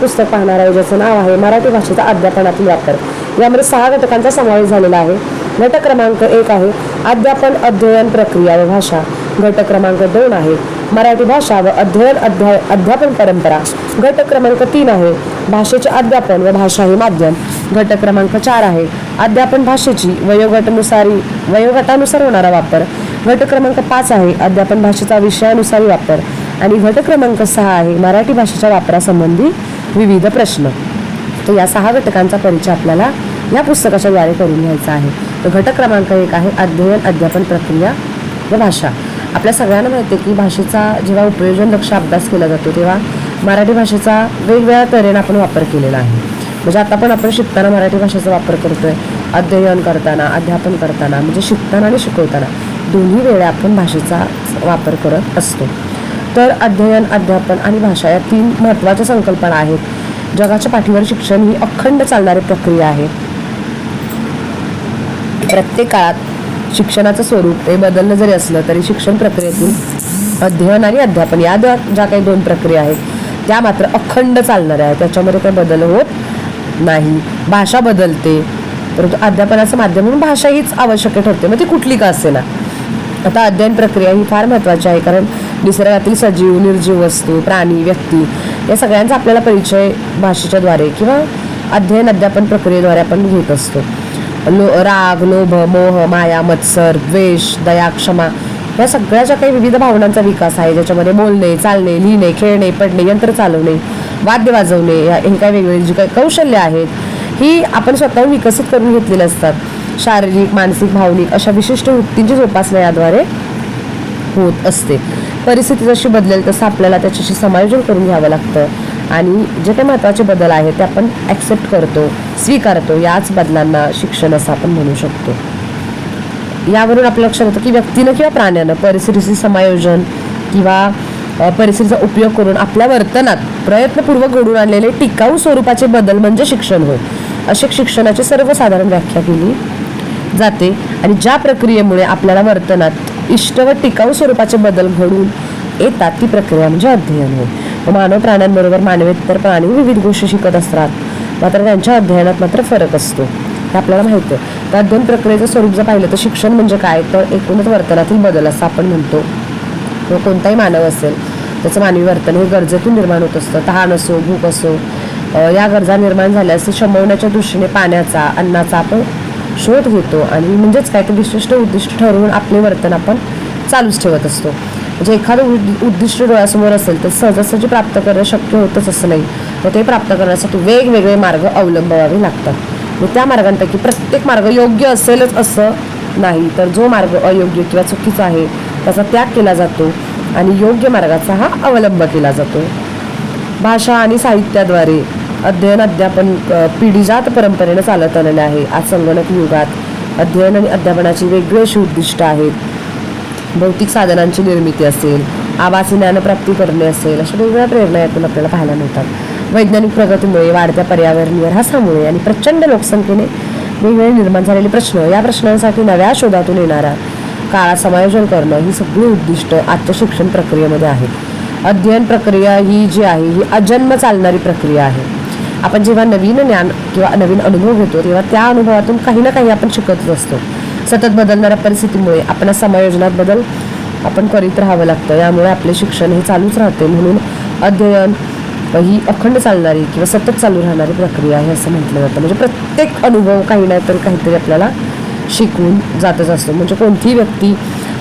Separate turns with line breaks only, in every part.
पुस्तक पाहणार आहे ज्याचं नाव आहे मराठी भाषेचा अध्यापनातील वापर. यामध्ये सहा घटकांचा समावेश झालेला आहे. घटक क्रमांक एक आहे अध्यापन अध्ययन प्रक्रिया व भाषा. घटक क्रमांक दोन आहे मराठी भाषा व अध्ययन अध्याय अध्यापन परंपरा. घटक क्रमांक तीन आहे भाषेचे अध्यापन व भाषा हे माध्यम. घटक क्रमांक चार आहे अध्यापन भाषेची वयोगटनुसारी वयोगटानुसार होणारा वापर. घटक क्रमांक पाच आहे अध्यापन भाषेचा विषयानुसारी वापर. आणि घटक क्रमांक सहा आहे मराठी भाषेच्या वापरासंबंधी विविध प्रश्न. तर या सहा घटकांचा परिचय आपल्याला या पुस्तकाच्या द्वारे करून घ्यायचा आहे. तर घटक क्रमांक एक आहे अध्ययन अध्यापन प्रक्रिया व भाषा. आपल्या सगळ्यांना माहिती आहे की भाषेचा जेव्हा उपयोजन लक्ष अभ्यास केला जातो तेव्हा मराठी भाषेचा वेगवेगळ्या तऱ्हेने आपण वापर केलेला आहे. म्हणजे आता पण आपण शिकताना मराठी भाषेचा वापर करतोय. अध्ययन करताना अध्यापन करताना म्हणजे शिकताना आणि शिकवताना दोन्ही वेळा आपण भाषेचा वापर करत असतो. तर अध्ययन अध्यापन आणि भाषा या तीन महत्त्वाच्या संकल्पना आहेत. जगाच्या पाठीवर शिक्षण ही अखंड चालणारी प्रक्रिया आहे. प्रत्येक काळात शिक्षणाचं स्वरूप हे बदललं जरी असलं तरी शिक्षण प्रक्रियेतील अध्ययन आणि अध्यापन या ज्या ज्या काही दोन प्रक्रिया आहेत त्या मात्र अखंड चालणाऱ्या आहेत. त्याच्यामध्ये काही बदल होत नाही. भाषा बदलते. परंतु अध्यापनाचं माध्यम म्हणून भाषा हीच आवश्यक ठरते. मग ती कुठली का असे ना आता अध्ययन प्रक्रिया ही फार महत्त्वाची आहे. कारण निसर्गातील सजीव निर्जीव वस्तू प्राणी व्यक्ती या सगळ्यांचा आपल्याला परिचय भाषेच्याद्वारे किंवा अध्ययन अध्यापन प्रक्रियेद्वारे आपण घेत असतो. लो राग लोभ मोह माया मत्सर द्वेष दया क्षमा या सगळ्या ज्या काही विविध भावनांचा विकास आहे. ज्याच्यामध्ये बोलणे चालणे लिहिणे खेळणे पडणे यंत्र चालवणे वाद्य वाजवणे या हे काही वेगवेगळी जी काही कौशल्य आहेत ही आपण स्वतःहून विकसित करून घेतलेली असतात. शारीरिक मानसिक भावनिक अशा विशिष्ट वृत्तींची जोपासना याद्वारे होत असते. परिस्थिती जशी बदलेल तसं आपल्याला त्याच्याशी समायोजन करून घ्यावं लागतं. आणि जे काही महत्त्वाचे बदल आहेत ते आपण ॲक्सेप्ट करतो स्वीकारतो. याच बदलांना शिक्षण असं आपण म्हणू शकतो. यावरून आपलं लक्षात होतं की व्यक्तीनं किंवा प्राण्यानं परिस्थितीचे समायोजन किंवा परिस्थितीचा उपयोग करून आपल्या वर्तनात प्रयत्नपूर्वक घडून आणलेले टिकाऊ स्वरूपाचे बदल म्हणजे शिक्षण होय. असे शिक्षणाची सर्वसाधारण व्याख्या केली जाते. आणि ज्या प्रक्रियेमुळे आपल्याला वर्तनात इष्ट व टिकाऊ स्वरूपाचे बदल घडून येतात ती प्रक्रिया म्हणजे अध्ययन होय. मानव प्राण्यांबरोबर मानवेतर प्राणी विविध गोष्टी शिकत असतात मात्र त्यांच्या अध्ययनात मात्र फरक असतो. हे आपल्याला माहिती आहे. त्या अध्ययन प्रक्रियेचं स्वरूप जर पाहिलं तर शिक्षण म्हणजे काय? तर एकूणच वर्तनातील बदल असं आपण म्हणतो. किंवा कोणताही मानव असेल त्याचं मानवी वर्तन हे गरजेतून निर्माण होत असतं. तहान असो भूक असो या गरजा निर्माण झाल्यास शमवण्याच्या दृष्टीने पाण्याचा अन्नाचा आपण शोध घेतो आणि म्हणजेच काय ते विशिष्ट उद्दिष्ट ठरवून आपले वर्तन आपण चालूच ठेवत असतो. म्हणजे एखादं उद्दिष्ट डोळ्यासमोर असेल तर सहजासहजी प्राप्त करणं शक्य होतच असं नाही. तर ते प्राप्त करण्यासाठी वेगवेगळे मार्ग अवलंबावे लागतात. मग त्या मार्गांपैकी प्रत्येक मार्ग योग्य असेलच असं नाही तर जो मार्ग अयोग्य किंवा चुकीचा आहे त्याचा त्याग केला जातो आणि योग्य मार्गाचा हा अवलंब केला जातो. भाषा आणि साहित्याद्वारे अध्ययन अध्यापन पिढीजात परंपरेनं चालत आलेलं आहे. आज संगणक युगात अध्ययन आणि अध्यापनाची वेगळी अशी उद्दिष्ट आहेत. भौतिक साधनांची निर्मिती असेल आभासी ज्ञानप्राप्ती करणे असेल अशा वेगवेगळ्या प्रेरणा यातून आपल्याला पाहायला मिळतात. वैज्ञानिक प्रगतीमुळे वाढत्या पर्यावरणीय ऱ्हासामुळे आणि प्रचंड लोकसंख्येने वेगवेगळे निर्माण झालेले प्रश्न या प्रश्नांसाठी नव्या शोधातून येणारा काळात समायोजन करणं ही सगळी उद्दिष्ट आजच्या शिक्षण प्रक्रियेमध्ये आहे अध्ययन प्रक्रिया ही जी आहे ही अजन्म चालणारी प्रक्रिया आहे. आपण जेव्हा नवीन ज्ञान किंवा नवीन अनुभव घेतो तेव्हा त्या अनुभवातून काही ना काही आपण शिकतच असतो. सतत बदलणाऱ्या परिस्थितीमुळे आपण समायोजनात बदल आपण करीत राहावं लागतं. यामुळे आपले शिक्षण हे चालूच राहते. म्हणून अध्ययन ही अखंड चालणारी किंवा सतत चालू राहणारी प्रक्रिया आहे असं म्हटलं जातं. म्हणजे प्रत्येक अनुभव काही ना तरी काहीतरी आपल्याला शिकवून जातच असतो. म्हणजे कोणतीही व्यक्ती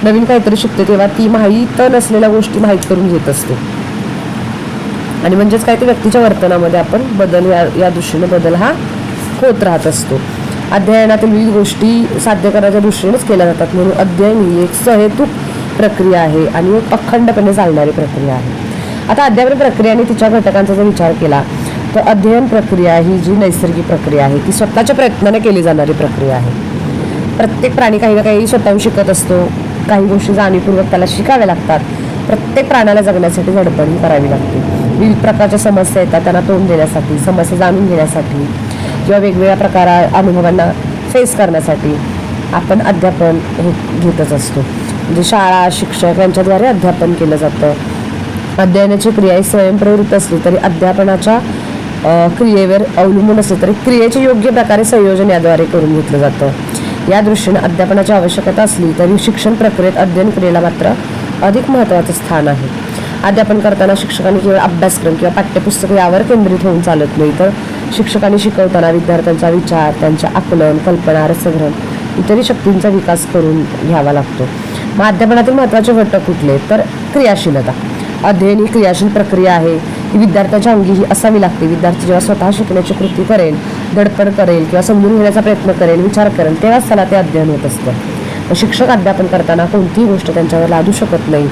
नवीन काहीतरी शिकते तेव्हा ती माहीत नसलेल्या गोष्टी माहीत करून घेत असते. आणि म्हणजेच काय ते व्यक्तीच्या वर्तनामध्ये आपण बदल या या दृष्टीने बदल हा होत राहत असतो. अध्ययनातील विविध गोष्टी साध्य करण्याच्या दृष्टीनेच केल्या जातात. म्हणून अध्ययन ही एक सहेतुक प्रक्रिया आहे आणि एक अखंडपणे चालणारी प्रक्रिया आहे. आता अध्यापन प्रक्रिया आणि तिच्या घटकांचा जर विचार केला तर अध्ययन प्रक्रिया ही जी नैसर्गिक प्रक्रिया आहे ती स्वतःच्या प्रयत्नाने केली जाणारी प्रक्रिया आहे. प्रत्येक प्राणी काही ना काही स्वतःहून शिकत असतो. काही गोष्टी जाणीवपूर्वक त्याला शिकाव्या लागतात. प्रत्येक प्राण्याला जगण्यासाठी धडपड करावी लागते. विविध प्रकारच्या समस्या येतात त्यांना तोंड देण्यासाठी समस्या जाणून घेण्यासाठी किंवा वेगवेगळ्या प्रकार अनुभवांना फेस करण्यासाठी आपण अध्यापन हे घेतच असतो. म्हणजे शाळा शिक्षक यांच्याद्वारे अध्यापन केलं जातं. अध्ययनाची क्रिया ही स्वयंप्रवृत्त असली तरी अध्यापनाच्या क्रियेवर अवलंबून असले तरी क्रियेचे योग्य प्रकारे संयोजन याद्वारे करून घेतलं जातं. या दृष्टीने अध्यापनाची आवश्यकता असली तरी शिक्षण प्रक्रियेत अध्ययन क्रियेला मात्र अधिक महत्त्वाचं स्थान आहे. अध्यापन करताना शिक्षकांनी केवळ अभ्यासक्रम किंवा पाठ्यपुस्तक यावर केंद्रित होऊन चालत नाही तर शिक्षकांनी शिकवताना विद्यार्थ्यांचा विचार त्यांच्या आकलन कल्पना रसग्रहण इतरही शक्तींचा विकास करून घ्यावा लागतो. मग अध्यापनातील महत्त्वाचे घटक कुठले? तर क्रियाशीलता. अध्ययन ही क्रियाशील प्रक्रिया आहे. ही विद्यार्थ्याच्या अंगी ही असावी लागते. विद्यार्थी जेव्हा स्वतः शिकण्याची कृती करेल धडपड करेल किंवा समजून घेण्याचा प्रयत्न करेल विचार करेल तेव्हाच त्याला ते अध्ययन होत असतं. शिक्षक अध्यापन करताना कोणतीही गोष्ट त्यांच्यावर लादू शकत नाही.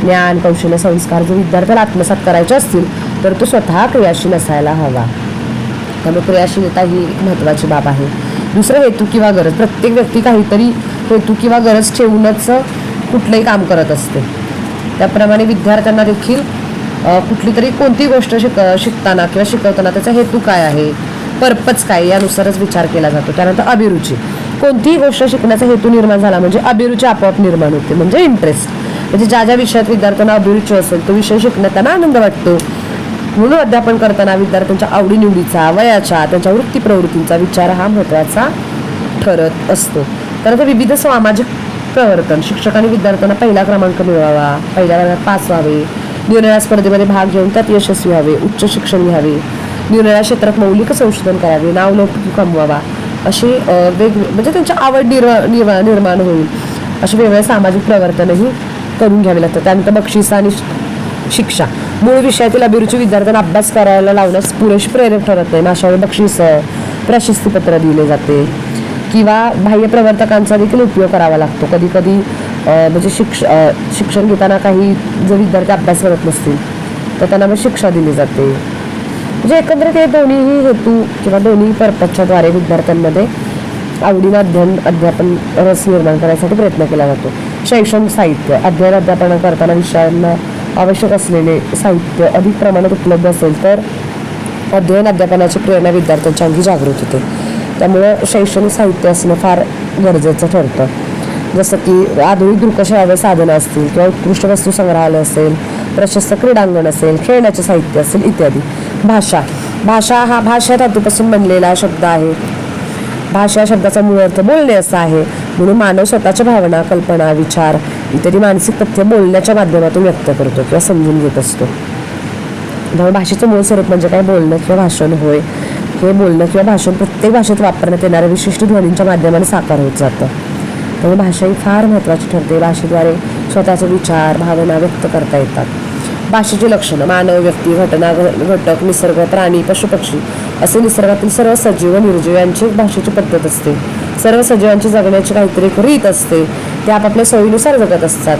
ज्ञान कौशल्य संस्कार जर विद्यार्थ्याला आत्मसात करायचे असतील तर तो स्वतः क्रियाशील असायला हवा. त्यामुळे क्रियाशीलता ही एक महत्त्वाची बाब आहे. दुसरं हेतू किंवा गरज प्रत्येक व्यक्ती काहीतरी हेतू किंवा गरज ठेवूनच कुठलंही काम करत असते. त्याप्रमाणे विद्यार्थ्यांना देखील कुठली तरी कोणती गोष्ट शिक शिकताना किंवा शिकवताना त्याचा हेतू काय आहे? पर्पज काय? यानुसारच विचार केला जातो. त्यानंतर अभिरुची. कोणतीही गोष्ट शिकण्याचा हेतू निर्माण झाला म्हणजे अभिरुची आपोआप निर्माण होते म्हणजे इंटरेस्ट म्हणजे ज्या ज्या विषयात विद्यार्थ्यांना अभिरुची असेल तो विषय शिकण्यात त्यांना आनंद वाटतो. म्हणून अध्यापन करताना विद्यार्थ्यांच्या आवडीनिवडीचा वयाच्या त्यांच्या वृत्ती प्रवृत्तींचा विचार हा महत्त्वाचा ठरत असतो. त्यानंतर विविध सामाजिक प्रवर्तन शिक्षकांनी विद्यार्थ्यांना पहिला क्रमांक मिळवावा पहिल्या वर्गात पास व्हावे निरनिळ्या स्पर्धेमध्ये भाग घेऊन त्यात यशस्वी व्हावे उच्च शिक्षण घ्यावे निरनिळ्या क्षेत्रात मौलिक संशोधन करावे नावलौकिक कमवावा अशी वेग म्हणजे त्यांच्या आवड निर्मा निर्मा निर्माण होईल. असे वेगवेगळे सामाजिक प्रवर्तनही करून घ्यावे लागतात. त्यानंतर बक्षीस आणि शिक्षा. मूळ विषयातील अभिरुची विद्यार्थ्यांना अभ्यास करायला लावण्यास पुरेशी प्रेरक ठरत नाही. अशावर बक्षीस प्रशस्तीपत्र दिले जाते. किंवा बाह्य प्रवर्तकांचा देखील उपयोग करावा लागतो. कधी कधी म्हणजे शिक्ष शिक्षण घेताना काही जर विद्यार्थी अभ्यास करत नसतील तर त्यांना मग शिक्षा दिली जाते. म्हणजे एकंदरीत हे दोन्हीही हेतू किंवा दोन्ही पर्पजच्याद्वारे विद्यार्थ्यांमध्ये आवडीनं अध्ययन अध्यापन रस निर्माण करण्यासाठी प्रयत्न केला जातो. शैक्षणिक साहित्य अध्ययन अध्यापन करताना विषयांना आवश्यक असलेले साहित्य अधिक प्रमाणात उपलब्ध असेल तर अध्ययन अध्यापनाची प्रेरणा विद्यार्थ्यांच्या अंगी जागृत होते. त्यामुळं शैक्षणिक साहित्य असणं फार गरजेचं ठरतं. जसं की आधुनिक दृकश्राव्य साधनं असतील किंवा उत्कृष्ट वस्तू संग्रहालय असेल प्रशस्त क्रीडांगण असेल खेळण्याचे साहित्य असेल इत्यादी. भाषा. भाषा हा भाषा धातूपासून बनलेला शब्द आहे. भाषा या शब्दाचा मूळ अर्थ बोलणे असा आहे. म्हणून मानव स्वतःच्या भावना कल्पना विचार इत्यादी मानसिक तथ्य बोलण्याच्या माध्यमातून व्यक्त करतो किंवा समजून घेत असतो. त्यामुळे भाषेचं मूळ स्वरूप म्हणजे काय? बोलणं किंवा भाषण होय. हे बोलणं किंवा भाषण प्रत्येक भाषेत वापरण्यात येणाऱ्या विशिष्ट ध्वनींच्या माध्यमाने साकार होत जातं. त्यामुळे भाषा ही फार महत्त्वाची ठरते. भाषेद्वारे स्वतःचे विचार भावना व्यक्त करता येतात. भाषेची लक्षणं मानव व्यक्ती घटना घ- घटक निसर्ग प्राणी पशुपक्षी असे निसर्गातील सर्व सजीव व निर्जीव यांची भाषेची पद्धत असते. सर्व सजीवांची जगण्याची काहीतरी एक रीत असते. ते आपापल्या सोयीनुसार जगत असतात.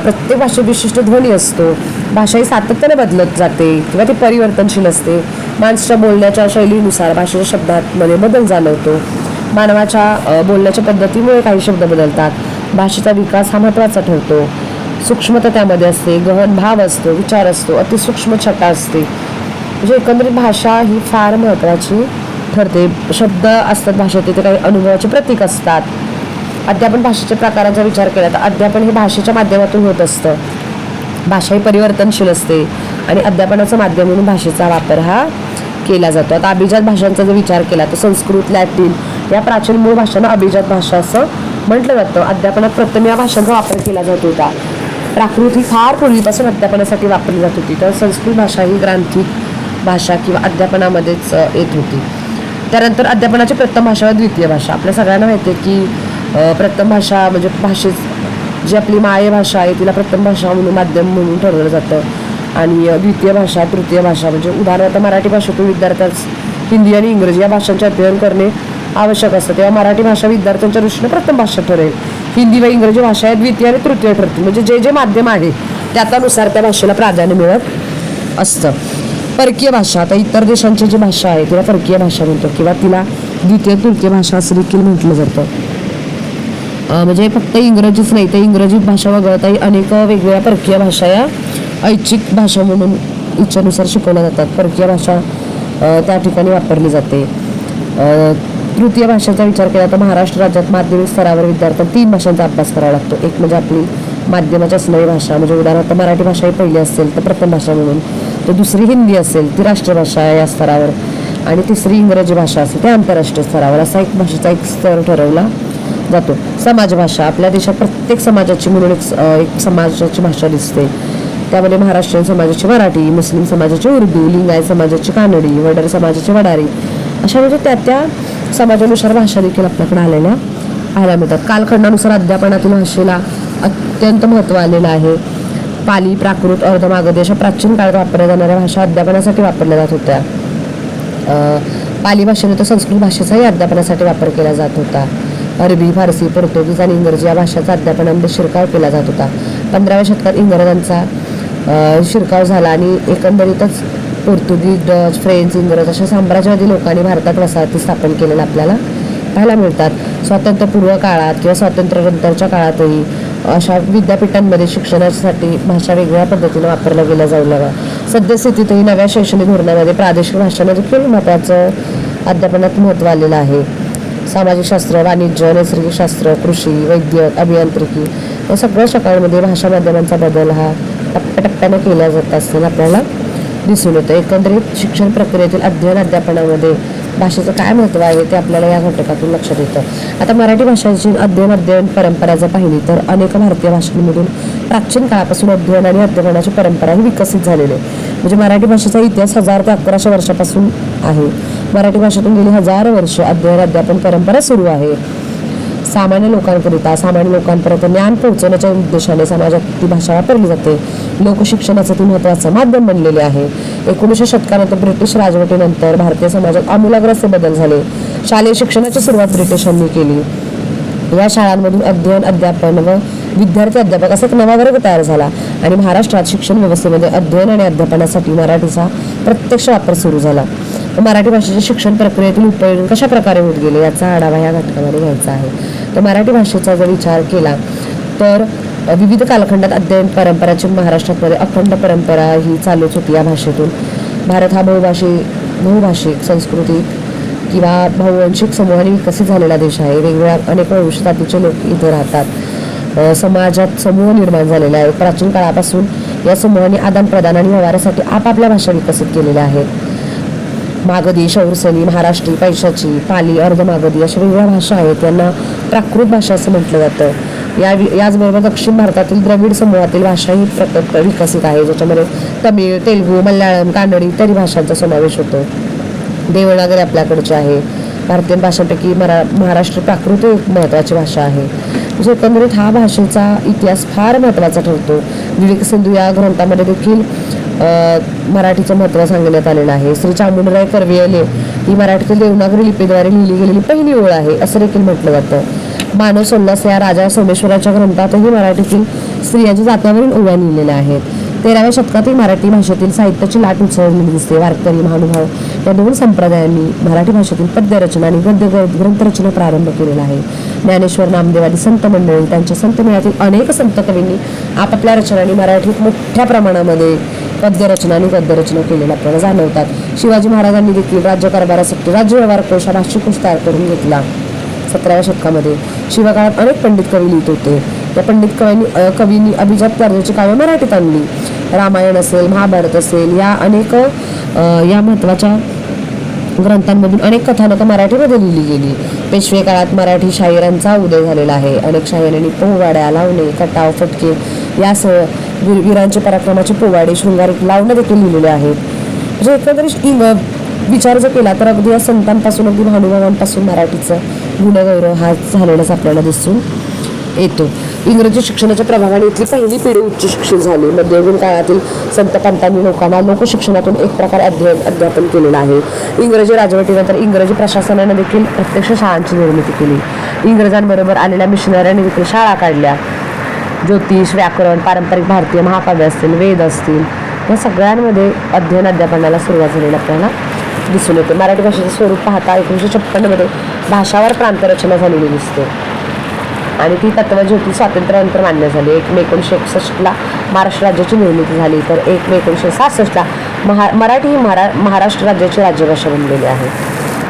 प्रत्येक भाषेत विशिष्ट ध्वनी असतो. भाषा ही सातत्याने बदलत जाते किंवा ती परिवर्तनशील असते. माणसाच्या बोलण्याच्या शैलीनुसार भाषेच्या शब्दांमध्ये बदल जाणवतो. मानवाच्या बोलण्याच्या पद्धतीमुळे काही शब्द बदलतात. भाषेचा विकास हा महत्त्वाचा ठरतो. सूक्ष्मता त्यामध्ये असते गहन भाव असतो विचार असतो अतिसूक्ष्म छटा असते. म्हणजे एकंदरीत भाषा ही फार महत्त्वाची ठरते. शब्द असतात भाषेत ते काही अनुभवाचे प्रतीक असतात. अध्यापन भाषेच्या प्रकारांचा विचार केला तर अध्यापन हे भाषेच्या माध्यमातून होत असतं. भाषा ही परिवर्तनशील असते आणि अध्यापनाचं माध्यम म्हणून भाषेचा वापर हा केला जातो. आता अभिजात भाषांचा जर विचार केला तर संस्कृत लॅटिन या प्राचीन मूळ भाषांना अभिजात भाषा असं म्हटलं जातं. अध्यापनात प्रथम या भाषांचा वापर केला जात होता. प्राकृत ही फार पूर्वीपासून अध्यापनासाठी वापरली जात होती. तर संस्कृत भाषा ही ग्रांथिक भाषा किंवा अध्यापनामध्येच येत होती. त्यानंतर अध्यापनाची प्रथम भाषा व द्वितीय भाषा. आपल्या सगळ्यांना माहिती आहे की प्रथम भाषा म्हणजे भाषेत जी आपली मायभाषा आहे तिला प्रथम भाषा म्हणून माध्यम म्हणून ठरवलं जातं. आणि द्वितीय भाषा तृतीय भाषा म्हणजे उदाहरणार्थ मराठी भाषेतून विद्यार्थ्यास हिंदी आणि इंग्रजी या भाषांचे अध्ययन करणे आवश्यक असतं. तेव्हा मराठी भाषा विद्यार्थ्यांच्या दृष्टीने प्रथम भाषा ठरेल. हिंदी व इंग्रजी भाषा या द्वितीय आणि तृतीय ठरतील म्हणजे जे जे माध्यम आहे त्यातानुसार त्या भाषेला प्राधान्य मिळत असतं. परकीय भाषा आता इतर देशांची जी भाषा आहे तिला परकीय भाषा म्हणतो किंवा तिला द्वितीय तृतीय भाषा असं देखील म्हटलं जातं. म्हणजे फक्त इंग्रजीच नाही तर इंग्रजी भाषा वगळताही अनेक वेगवेगळ्या परकीय भाषा या ऐच्छिक भाषा म्हणून इच्छेनुसार शिकवल्या जातात. परकीय भाषा त्या ठिकाणी वापरली जाते. तृतीय भाषेचा विचार केला तर महाराष्ट्र राज्यात माध्यमिक स्तरावर विद्यार्थ्यांना तीन भाषांचा अभ्यास करावा लागतो. एक म्हणजे आपली माध्यमाची असणारी भाषा. म्हणजे उदाहरणार्थ मराठी भाषा ही पहिली असेल तर प्रथम भाषा म्हणून. तर दुसरी हिंदी असेल ती राष्ट्रभाषा आहे या स्तरावर. आणि तिसरी इंग्रजी भाषा असेल ते आंतरराष्ट्रीय स्तरावर. असा एक भाषेचा एक स्तर ठरवला जातो. समाजभाषा आपल्या देशात प्रत्येक समाजाची म्हणून एक एक समाजाची भाषा दिसते. त्यामध्ये महाराष्ट्रीयन समाजाची मराठी मुस्लिम समाजाची उर्दू लिंगायत समाजाची कानडी वडार समाजाची वडारी अशा म्हणजे त्या त्या समाजानुसार भाषा देखील आपल्याकडे आलेल्या पाहायला मिळतात. कालखंडानुसार अध्यापनातील भाषेला अत्यंत महत्त्व आलेलं आहे. पाली प्राकृत अर्धमागधी अशा प्राचीन काळात वापरल्या जाणाऱ्या भाषा अध्यापनासाठी वापरल्या जात होत्या. पाली भाषेने तर संस्कृत भाषेचाही अध्यापनासाठी वापर केला जात होता. अरबी फारसी पोर्तुगीज आणि इंग्रजी या भाषेचा अध्यापनामध्ये शिरकाव केला जात होता. पंधराव्या शतकात इंग्रजांचा शिरकाव झाला आणि एकंदरीतच पोर्तुगीज डच फ्रेंच इंग्रज अशा साम्राज्यवादी लोकांनी भारतात वसाहती स्थापन केलेल्या आपल्याला पाहायला मिळतात. स्वातंत्र्यपूर्व काळात किंवा स्वातंत्र्यानंतरच्या काळातही अशा विद्यापीठांमध्ये शिक्षणासाठी भाषा वेगळ्या पद्धतीने वापरल्या गेल्या जाऊ लागल्या. सद्यस्थितीतही नव्या शैक्षणिक धोरणामध्ये प्रादेशिक भाषांना देखील म्हणजे महत्त्वाचं अध्यापनात महत्त्व आलेलं आहे. सामाजिक शास्त्र वाणिज्य नैसर्गिक शास्त्र कृषी वैद्यक अभियांत्रिकी या सगळ्या शाखांमध्ये भाषा माध्यमांचा बदल हा टप्प्याटप्प्याने केल्या जात असताना आपल्याला दिसून येतं. एकंदरीत शिक्षण प्रक्रियेतील अध्ययन अध्यापनामध्ये भाषेचं काय महत्त्व आहे ते आपल्याला या घटकातून लक्षात येतं. आता मराठी भाषेची अध्ययन अध्ययन परंपरा जर पाहिली तर अनेक भारतीय भाषांमधून प्राचीन काळापासून अध्ययन आणि अध्ययनाची परंपरा ही विकसित झालेली आहे. म्हणजे मराठी भाषेचा इतिहास हजार ते अकराशे वर्षापासून आहे. मराठी भाषेतून गेली हजार वर्ष अध्ययन अध्यापन परंपरा सुरू आहे. सामान्य लोकांकरिता सामान्य लोकांपर्यंत ज्ञान पोहोचवण्याच्या उद्देशाने समाजात ती भाषा वापरली जाते. लोकशिक्षणाचं ती महत्त्वाचं माध्यम बनलेले आहे. एकोणीसशे शतकानंतर ब्रिटिश राजवटीनंतर भारतीय समाजात आमूलाग्र असे बदल झाले. शालेय शिक्षणाची सुरुवात ब्रिटिशांनी केली. या शाळांमधून अध्ययन अध्यापन व विद्यार्थी अध्यापक असा एक नवा वर्ग तयार झाला आणि महाराष्ट्रात शिक्षण व्यवस्थेमध्ये अध्ययन आणि अध्यापनासाठी मराठीचा प्रत्यक्ष वापर सुरू झाला. मराठी भाषेचे शिक्षण प्रक्रियेतील उपयोग कशा प्रकारे होत गेले याचा आढावा या घटकामध्ये घ्यायचा आहे. तर मराठी भाषेचा जर विचार केला तर विविध कालखंडात अध्ययन परंपराची महाराष्ट्रामध्ये अखंड परंपरा ही चालूच होती या भाषेतून. भारत हा बहुभाषी बहुभाषिक संस्कृती किंवा बहुवंशिक समूहाने विकसित झालेला देश आहे. वेगवेगळ्या अनेक वंश जातीचे लोक इथे राहतात. समाजात समूह निर्माण झालेला आहे. प्राचीन काळापासून या समूहाने आदानप्रदान आणि व्यवहारासाठी आपापल्या भाषा विकसित केलेल्या आहेत. मागधी शौरसनी महाराष्ट्री पैशाची पाली अर्धमागधी अशा वेगवेगळ्या भाषा आहेत. यांना प्राकृत भाषा असं म्हटलं जातं. या याचबरोबर दक्षिण भारतातील द्रविड समूहातील भाषा ही विकसित आहे ज्याच्यामध्ये तमिळ तेलुगू मल्याळम कानडी इत्यादी भाषांचा समावेश होतो. देवनागरी आपल्याकडची आहे. भारतीय भाषांपैकी मरा महाराष्ट्र प्राकृत एक महत्त्वाची भाषा आहे. म्हणजे एकंदरीत हा भाषेचा इतिहास फार महत्त्वाचा ठरतो विवेक सिंधू या ग्रंथामध्ये देखील मराठीचं महत्त्व सांगण्यात आलेलं आहे. श्री चामुंडराय करवियले ही मराठीतील देवनागरी लिपीद्वारे लिहिली गेलेली पहिली ओळ आहे असं देखील म्हटलं जातं. मानव सोन्यास या राजा सोमेश्वराच्या ग्रंथातही मराठीतील स्त्रियांच्या जात्यावरील ओव्या लिहिलेल्या आहेत. तेराव्या शतकातही मराठी भाषेतील साहित्याची लाट उसळलेली दिसते. वारकरी महानुभाव या दोन संप्रदायांनी मराठी भाषेतील पद्यरचना आणि गद्य ग्रंथरचना प्रारंभ केलेला आहे. ज्ञानेश्वर नामदेवादी संत मंडळी त्यांच्या संत मेळातील अनेक संत कवींनी आपापल्या रचनांनी मराठीत मोठ्या प्रमाणामध्ये पद्यरचना आणि गद्यरचना केलेल्या आपल्याला जाणवतात. शिवाजी महाराजांनी देखील राज्यकारभारासाठी राज्य व्यवहार कोश हा भाषिक तयार करून घेतला. सतराव्या शतकामध्ये. शिवकाळात अनेक पंडित कवी लिहित होते. त्या पंडित कवींनी कवींनी अभिजात दर्जाची कामे मराठीत आणली. रामायण असेल महाभारत असेल या अनेक या महत्त्वाच्या ग्रंथांमधून अनेक कथानकं मराठीमध्ये लिहिली गेली. पेशवे काळात मराठी शाहिरांचा उदय झालेला आहे. अनेक शायरांनी पोवाड्या लावणे कटाव फटके यासह वीर वीरांचे पराक्रमाचे पोवाडे शृंगारिक लावणं देखील लिहिलेले आहेत. म्हणजे एकंदरीत विचार जर केला तर अगदी या संतांपासून अगदी भानुभावांपासून मराठीचं गुणगौरव हा झालेलाच आपल्याला दिसून येतो. इंग्रजी शिक्षणाच्या प्रभावाने इथली पहिली पिढी उच्च शिक्षित झाली. मध्ययुगीन काळातील संत पंतांनी लोकांना लोकशिक्षणातून एक प्रकारे अध्ययन अध्यापन केलेलं आहे. इंग्रजी राजवटीनंतर इंग्रजी प्रशासनाने देखील प्रत्यक्ष शाळांची निर्मिती केली. इंग्रजांबरोबर आलेल्या मिशनऱ्यांनी देखील शाळा काढल्या. ज्योतिष व्याकरण पारंपरिक भारतीय महाकाव्य असतील वेद असतील या सगळ्यांमध्ये अध्ययन अध्यापनाला सुरुवात झालेली आपल्याला दिसून येते. मराठी भाषेचं स्वरूप पाहता एकोणीसशे छप्पन्नमध्ये भाषावर प्रांतरचना झालेली दिसते. आणि ती तत्वज्योती स्वातंत्र्यानंतर मान्य झाली. एक मे एकोणीसशे एकसष्टला महाराष्ट्र राज्याची निर्मिती झाली. तर एक मे एकोणीसशे सहासष्टला महा मराठी ही महारा महाराष्ट्र राज्याची राज्यभाषा बनलेली आहे.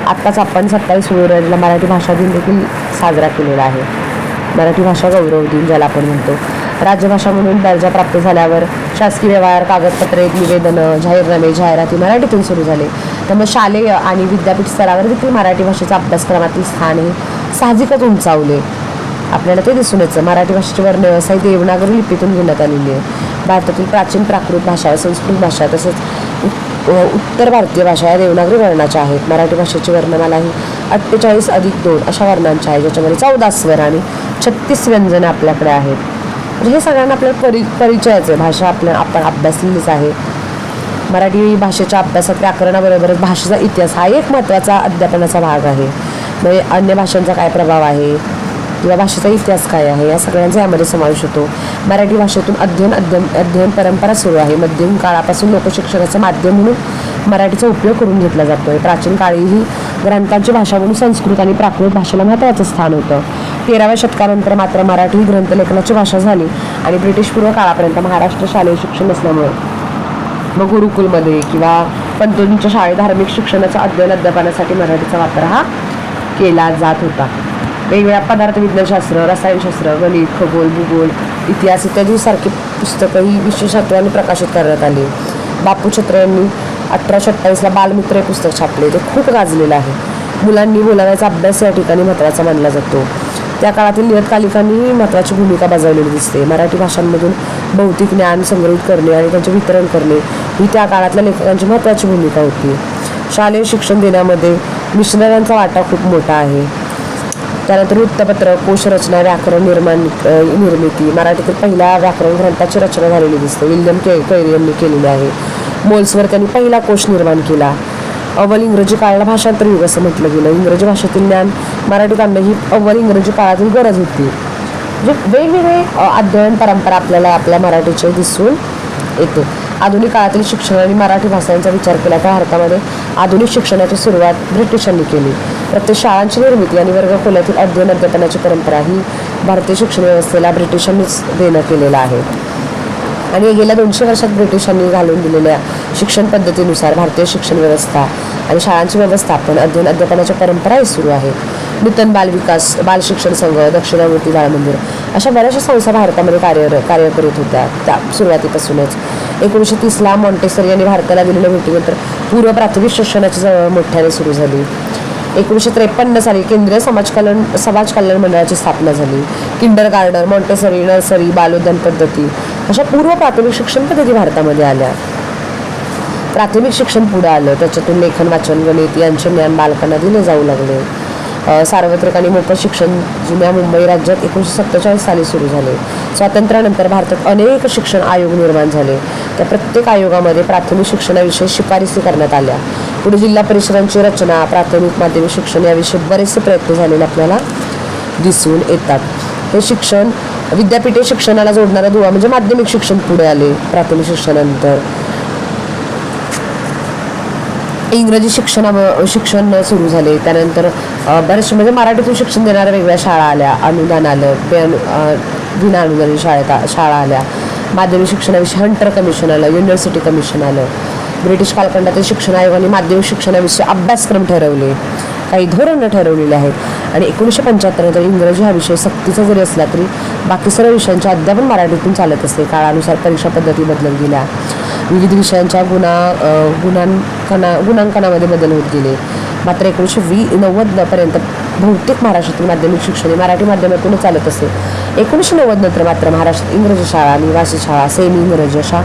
आत्ताच आपण सत्तावीस फेब्रुवारीला मराठी भाषा दिन देखील साजरा केलेला आहे. मराठी भाषा गौरव दिन ज्याला आपण म्हणतो. राज्यभाषा म्हणून दर्जा प्राप्त झाल्यावर शासकीय व्यवहार कागदपत्रे निवेदनं जाहीरनामे जाहिराती मराठीतून सुरू झाले. त्यामुळे शालेय आणि विद्यापीठ स्तरावर देखील मराठी भाषेच्या अभ्यासक्रमातील स्थान हे साहजिकच उंचावले. आपल्याला ते दिसून येतं. मराठी भाषेची वर्ण व्यवसाय देवनागरी लिपीतून घेण्यात आलेली आहे. भारतातील प्राचीन प्राकृत भाषा संस्कृत भाषा तसेच उत्तर भारतीय भाषा या देवनागरी वर्णाच्या आहेत. मराठी भाषेची वर्णमाला ही अठ्ठेचाळीस अधिक दोन अशा वर्णांच्या आहे ज्याच्यामध्ये चौदा स्वर आणि छत्तीस व्यंजनं आपल्याकडे आहेत. म्हणजे हे सगळ्यांना आपल्याला परि परिचयाचं आहे. भाषा आपल्या आपण अभ्यासलेलीच आहे. मराठी भाषेच्या अभ्यासात व्याकरणाबरोबरच भाषेचा इतिहास हा एक महत्त्वाचा अध्यापनाचा भाग आहे. म्हणजे अन्य भाषांचा काय प्रभाव आहे? किंवा भाषेचा इतिहास काय आहे? या सगळ्यांचा यामध्ये समावेश होतो. मराठी भाषेतून अध्ययन अध्ययन अध्ययन परंपरा सुरू आहे. मध्यम काळापासून लोकशिक्षणाचं माध्यम म्हणून मराठीचा उपयोग करून घेतला जातो आहे प्राचीन काळीही ग्रंथांची भाषा म्हणून संस्कृत आणि प्राकृत भाषेला महत्त्वाचं स्थान होतं. तेराव्या शतकानंतर मात्र मराठी ही ग्रंथलेखनाची भाषा झाली आणि ब्रिटिशपूर्व काळापर्यंत महाराष्ट्र शालेय शिक्षण असल्यामुळे मग गुरुकुलमध्ये किंवा पंतोजींच्या शाळेत धार्मिक शिक्षणाचा अध्ययन अध्यापनासाठी मराठीचा वापर हा केला जात होता. वेगवेगळ्या पदार्थ विज्ञानशास्त्र रसायनशास्त्र गणित खगोल भूगोल इतिहास इत्यादीसारखी पुस्तकंही विश्वशास्त्राने प्रकाशित करण्यात आली. बापू छत्र यांनी अठराशे अठ्ठावीसला बालमित्र हे पुस्तक छापले. ते खूप गाजलेलं आहे. मुलांनी बोलाव्याचा अभ्यास या ठिकाणी महत्त्वाचा मानला जातो. त्या काळातील नियतकालिकांनी महत्त्वाची भूमिका बजावलेली दिसते. मराठी भाषांमधून भौतिक ज्ञान संग्रहित करणे आणि त्यांचे वितरण करणे ही त्या काळातल्या लेखकांची महत्त्वाची भूमिका होती. शालेय शिक्षण देण्यामध्ये मिशनऱ्यांचा वाटा खूप मोठा आहे. त्यानंतर वृत्तपत्र कोशरचना व्याकरण निर्माण निर्मिती मराठीतील पहिल्या व्याकरण ग्रंथाची रचना झालेली दिसते. विल्यम के कैरी यांनी केलेली आहे. मोल्सवर त्यांनी पहिला कोश निर्माण केला. अव्वल इंग्रजी काळाला भाषांतर युग असं म्हटलं गेलं. इंग्रजी भाषेतील ज्ञान मराठीत आणणं ही अव्वल इंग्रजी काळातील गरज होती. म्हणजे वेगवेगळे अध्ययन परंपरा आपल्याला आपल्या मराठीचे दिसून येते. आधुनिक काळातील शिक्षण आणि मराठी भाषांचा विचार केला तर भारतामध्ये आधुनिक शिक्षणाची सुरुवात ब्रिटिशांनी केली. प्रत्येक शाळांची निर्मिती आणि वर्गखोल्यातील अध्ययन अध्यापनाची परंपरा ही भारतीय शिक्षण व्यवस्थेला ब्रिटिशांनीच देणं केलेलं आहे. आणि गेल्या दोनशे वर्षात ब्रिटिशांनी घालून दिलेल्या शिक्षण पद्धतीनुसार भारतीय शिक्षण व्यवस्था आणि शाळांचे व्यवस्थापन अध्ययन अध्यापनाच्या परंपराही सुरू आहेत नूतन बालविकास बाल शिक्षण संघ दक्षिणामूर्ती बाळ मंदिर अशा बऱ्याचशा संस्था भारतामध्ये कार्य कार्य करत होत्या. त्या सुरुवातीपासूनच. एकोणीसशे तीसला मॉन्टेसरी यांनी भारताला दिलेल्या भेटीनंतर पूर्व प्राथमिक शिक्षणाची मोठ्याने सुरू झाली. एकोणीसशे त्रेपन्न साली केंद्रीय समाज कल्याण समाज कल्याण मंडळाची स्थापना झाली. किंडर गार्डन मॉन्टेसरी नर्सरी बालोद्यान पद्धती अशा पूर्व प्राथमिक शिक्षण पद्धती भारतामध्ये आल्या. प्राथमिक शिक्षण पुढे आलं. त्याच्यातून लेखन वाचन गणित यांचे ज्ञान बालकांना दिले जाऊ लागले. सार्वत्रिक आणि मोफत शिक्षण जुन्या मुंबई राज्यात एकोणीसशे सत्तेचाळीस साली सुरू झाले. स्वातंत्र्यानंतर भारतात अनेक शिक्षण आयोग निर्माण झाले. त्या प्रत्येक आयोगामध्ये प्राथमिक शिक्षणाविषयी शिफारसी करण्यात आल्या. पुढे जिल्हा परिषदांची रचना प्राथमिक माध्यमिक शिक्षण याविषयी बरेचसे प्रयत्न झालेले आपल्याला दिसून येतात. हे शिक्षण विद्यापीठे शिक्षणाला जोडणारा दुवा म्हणजे माध्यमिक शिक्षण पुढे आले प्राथमिक शिक्षणानंतर. इंग्रजी शिक्षणा शिक्षण सुरू झाले. त्यानंतर बरेचसे म्हणजे मराठीतून शिक्षण देणाऱ्या वेगळ्या शाळा आल्या. अनुदान आलं पे अनु विना अनुदानित शाळेत शाळा आल्या. माध्यमिक शिक्षणाविषयी हंटर कमिशन आलं युनिव्हर्सिटी कमिशन आलं. ब्रिटिश कालखंडातील शिक्षण आयोगाने माध्यमिक शिक्षणाविषयी अभ्यासक्रम ठरवले. काही धोरणं ठरवलेली आहेत. आणि एकोणीसशे पंच्याहत्तर इंग्रजी हा विषय सक्तीचा जरी असला तरी बाकी सर्व विषयांचे अध्यापन मराठीतून चालत असते. काळानुसार परीक्षा पद्धती बदलत गेल्या. विविध विषयांच्या गुणा गुणां गुणांकना गुणांकनामध्ये बदल होत गेले. मात्र एकोणीसशे वी नव्वदपर्यंत बहुतेक महाराष्ट्रातील माध्यमिक शिक्षण हे मराठी माध्यमातूनच चालत असे. एकोणीसशे नव्वद नंतर मात्र महाराष्ट्रात इंग्रजी शाळा निवासी शाळा सेमी इंग्रजी अशा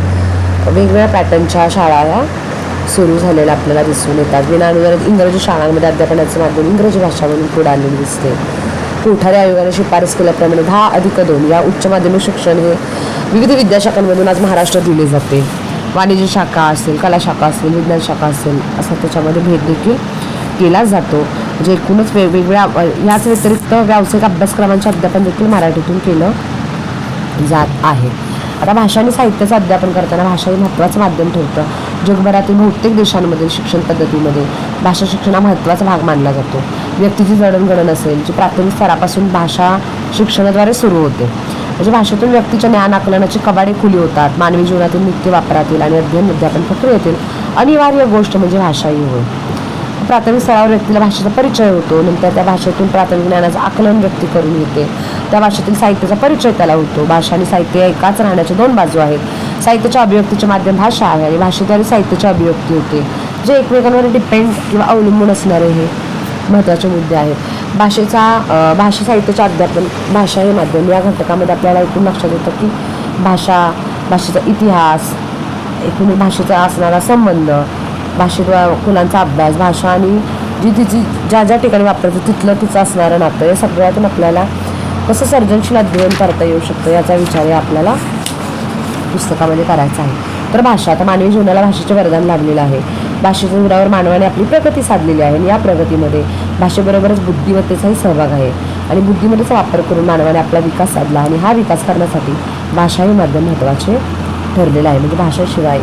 वेगवेगळ्या पॅटर्नच्या शाळा या सुरू झालेल्या आपल्याला दिसून येतात. विनाअनुदानित इंग्रजी शाळांमध्ये अध्यापनाचे माध्यम इंग्रजी भाषा म्हणून पुढे आलेली दिसते. कोठारी आयोगाने शिफारस केल्याप्रमाणे दहा अधिक दोन या उच्च माध्यमिक शिक्षण हे विविध विद्याशाखांमधून आज महाराष्ट्रात दिले जाते. वाणिज्य शाखा असेल कला शाखा असेल विज्ञान शाखा असेल असा त्याच्यामध्ये भेद देखील केला जातो. म्हणजे एकूणच वेगवेगळ्या याच व्यतिरिक्त व्यावसायिक अभ्यासक्रमांचे अध्यापन देखील मराठीतून केलं जात आहे. आता भाषा आणि साहित्याचं अध्यापन करताना भाषा हे महत्त्वाचं माध्यम ठरतं. जगभरातील बहुतेक देशांमधील शिक्षण पद्धतीमध्ये भाषा शिक्षण हा महत्त्वाचा भाग मानला जातो. व्यक्तीची जडणघडण असेल जी प्राथमिक स्तरापासून भाषा शिक्षणाद्वारे सुरू होते. म्हणजे भाषेतून व्यक्तीच्या ज्ञान आकलनाची कवाडे खुली होतात. मानवी जीवनातील नित्य वापरातील आणि अध्ययन अध्यापन प्रक्रियेतील अनिवार्य गोष्ट म्हणजे भाषा ही होय. प्राथमिक स्तरावर व्यक्तीला भाषेचा परिचय होतो. नंतर त्या भाषेतून प्राथमिक ज्ञानाचं आकलन व्यक्ती करून येते. त्या भाषेतील साहित्याचा परिचय त्याला होतो. भाषा आणि साहित्य एकाच राहण्याच्या दोन बाजू आहेत. साहित्याच्या अभिव्यक्तीचे माध्यम भाषा आहे आणि भाषेद्वारे साहित्याची अभिव्यक्ती होते. जे एकमेकांवर डिपेंड किंवा अवलंबून असणारे हे महत्त्वाचे मुद्दे आहेत. भाषेचा भाषा साहित्याचे अध्यापन भाषा हे माध्यम. या घटकामध्ये आपल्याला एकूण लक्षात येतं की भाषा भाषेचा इतिहास एकूण भाषेचा असणारा संबंध भाषेद्वा मुलांचा अभ्यास भाषा आणि जी तिची ज्या ज्या ठिकाणी वापरायचं तिथलं तिचं असणारं नातं या सगळ्यातून आपल्याला कसं सर्जनशील अध्ययन करता येऊ शकतं याचा विचार हे आपल्याला पुस्तकामध्ये करायचा आहे. तर भाषा आता मानवी जीवनाला भाषेचे वरदान लाभलेलं आहे. भाषेच्या जोरावर मानवाने आपली प्रगती साधलेली आहे आणि या प्रगतीमध्ये भाषेबरोबरच बुद्धिमत्तेचाही सहभाग आहे. आणि बुद्धिमत्तेचा वापर करून मानवाने आपला विकास साधला आणि हा विकास करण्यासाठी भाषा हे माध्यम महत्त्वाचे ठरलेलं आहे. म्हणजे भाषेशिवाय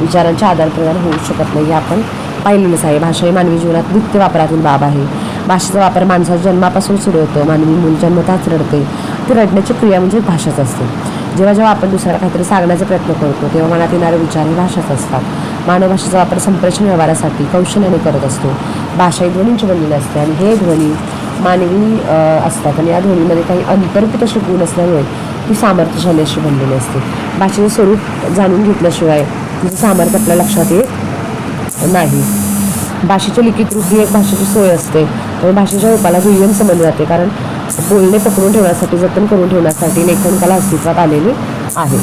विचारांचे आदानप्रदान होऊ शकत नाही हे आपण पाहिलेलंच आहे. भाषा ही मानवी जीवनात नित्य वापरातील बाब आहे. भाषेचा वापर माणसाच्या जन्मापासून सुरू होतो. मानवी मूल जन्मताच रडते ती रडण्याची क्रिया म्हणजे भाषाच असते. जेव्हा जेव्हा आपण दुसऱ्याला काहीतरी सांगण्याचा प्रयत्न करतो तेव्हा मनात येणारे विचार हे भाषाच असतात. मानव भाषेचा वापर संप्रेषण व्यवहारासाठी कौशल्याने करत असतो. भाषा ही ध्वनींची बनलेली असते आणि हे ध्वनी मानवी असतात आणि या ध्वनीमध्ये काही अंतर्गत असे गुण असल्यामुळे ती सामर्थ्यशाली अशी बनलेली असते. भाषेचे स्वरूप जाणून घेतल्याशिवाय तिचं सामर्थ्य आपल्या लक्षात येत नाही. भाषेचे लिखित रूप ही एक भाषेची सोय असते. त्यामुळे भाषेच्या रूपाला दुय्यम समजले जाते. कारण बोलणे पकडून ठेवण्यासाठी जतन करून ठेवण्यासाठी लेखनकाला अस्तित्वात आलेली आहे.